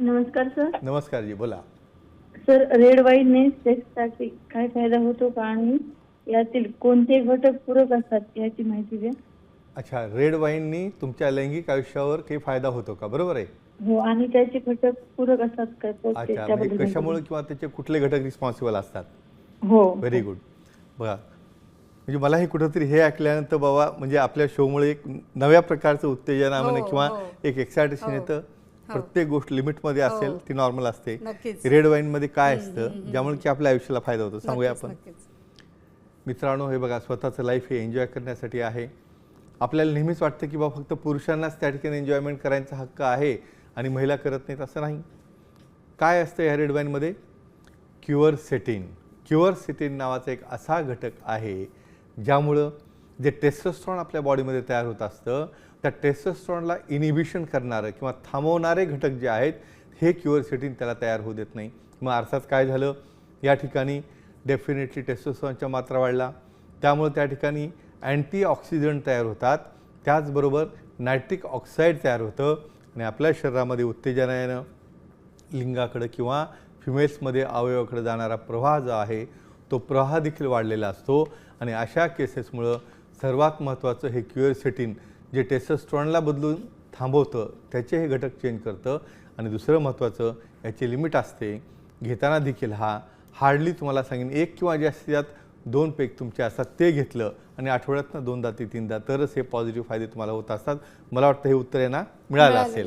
नमस्कार सर. नमस्कार जी बोला. सर रेड वाईनने सेक्ससाठी काय फायदा होतो का आणि यातील कोणते घटक पूरक असतात याची माहिती द्या. अच्छा रेड वाईननी तुमच्या लैंगिक आयुष्यावर काही फायदा होतो का? बरोबर आहे? हो आणि त्याचे घटक पूरक असतात काय पोस्ट अच्छा म्हणजे त्याबद्दल कशामुळे किंवा त्याचे कुठले घटक रिस्पॉन्सिबल असतात? हो. व्हेरी गुड बघा म्हणजे मला हे कुठंतरी हे ऐकल्यानंतर बाबा म्हणजे आपल्या शोमुळे एक नव्या प्रकारचं उत्तेजना हो, म्हणा किंवा हो. एक एक्सायटेशन येतं. प्रत्येक गोष्ट लिमिटमध्ये असेल ती नॉर्मल असते. रेड वाईनमध्ये काय असतं ज्यामुळे की आपल्या आयुष्याला फायदा होतो सांगूया आपण. मित्रांनो हे बघा स्वतःचं लाईफ हे एन्जॉय करण्यासाठी आहे. आपल्याला नेहमीच वाटतं की बाबा फक्त पुरुषांनाच त्या ठिकाणी एन्जॉयमेंट करायचा हक्क आहे आणि महिला करत नाहीत असं नाही. काय असतं ह्या रेड वाईनमध्ये? क्युअर सेटिन क्युअर सेटिन नावाचा एक असा घटक आहे ज्यामुळं जे टेस्टोस्ट्रॉन आपल्या बॉडीमध्ये तयार होत असतं त्या टेस्टोस्ट्रॉनला इनिबिशन करणारं किंवा थांबवणारे घटक जे आहेत हे क्युअरसिटीन त्याला तयार होऊ देत नाही. मग अर्थात काय झालं? या ठिकाणी डेफिनेटली टेस्टोस्ट्रॉनच्या मात्रा वाढला त्यामुळे त्या ठिकाणी अँटीऑक्सिडंट तयार होतात. त्याचबरोबर नायट्रिक ऑक्साईड तयार होतं. आणि आपल्या शरीरामध्ये उत्तेजनानं लिंगाकडं किंवा फिमेल्समध्ये अवयवाकडे जाणारा प्रवाह जो आहे तो प्रवाह देखील वाढलेला असतो. आणि अशा केसेसमुळं सर्वात महत्त्वाचं हे क्युअरसेटिन जे टेस्टोस्ट्रॉनला बदलून थांबवतं त्याचे हे घटक चेंज करतं. आणि दुसरं महत्त्वाचं याची लिमिट असते. घेताना देखील हा हार्डली तुम्हाला सांगेन एक किंवा जास्तीत जास्त दोन पेक तुमचे असतात ते घेतलं आणि आठवड्यातनं दोनदा ते तीनदा तरच हे पॉझिटिव्ह फायदे तुम्हाला होत असतात. मला वाटतं हे उत्तर आहे ना मिळालं असेल.